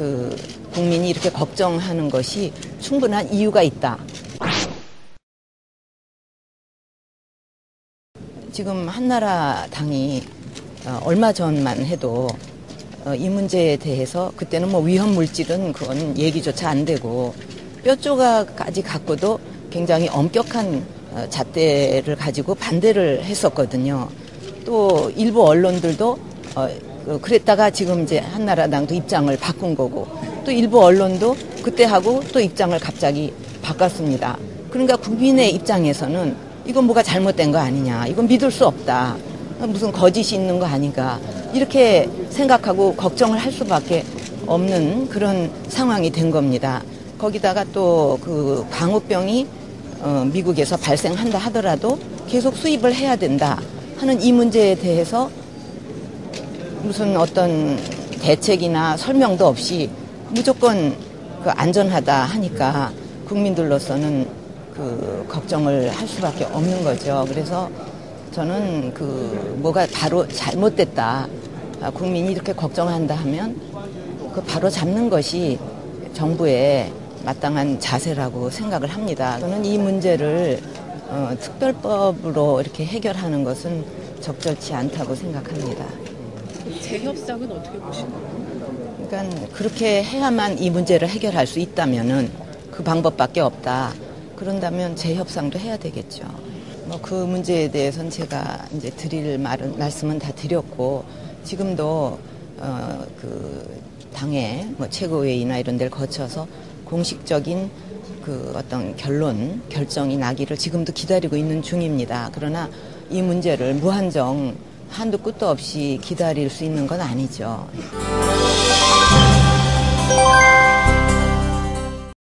그 국민이 이렇게 걱정하는 것이 충분한 이유가 있다. 지금 한나라 당이 어, 얼마 전만 해도 어, 이 문제에 대해서 그때는 뭐 위험 물질은 그건 얘기조차 안 되고 뼈 조각까지 갖고도 굉장히 엄격한 어, 잣대를 가지고 반대를 했었거든요. 또 일부 언론들도 어, 그 그랬다가 지금 이제 한나라당도 입장을 바꾼 거고 또 일부 언론도 그때하고 또 입장을 갑자기 바꿨습니다. 그러니까 국민의 입장에서는 이건 뭐가 잘못된 거 아니냐. 이건 믿을 수 없다. 무슨 거짓이 있는 거 아닌가. 이렇게 생각하고 걱정을 할 수밖에 없는 그런 상황이 된 겁니다. 거기다가 또 그 광우병이 어, 미국에서 발생한다 하더라도 계속 수입을 해야 된다 하는 이 문제에 대해서 무슨 어떤 대책이나 설명도 없이 무조건 그 안전하다 하니까 국민들로서는 그 걱정을 할 수밖에 없는 거죠. 그래서 저는 그 뭐가 바로 잘못됐다. 아, 국민이 이렇게 걱정한다 하면 그 바로 잡는 것이 정부의 마땅한 자세라고 생각을 합니다. 저는 이 문제를 어, 특별법으로 이렇게 해결하는 것은 적절치 않다고 생각합니다. 재협상은 어떻게 보시나요? 그러니까 그렇게 해야만 이 문제를 해결할 수 있다면은 그 방법밖에 없다. 그런다면 재협상도 해야 되겠죠. 뭐 그 문제에 대해서는 제가 이제 드릴 말은 말씀은 다 드렸고 지금도 어 그 당의 뭐 최고회의나 이런 데를 거쳐서 공식적인 그 어떤 결론 결정이 나기를 지금도 기다리고 있는 중입니다. 그러나 이 문제를 무한정 한도 끝도 없이 기다릴 수 있는 건 아니죠.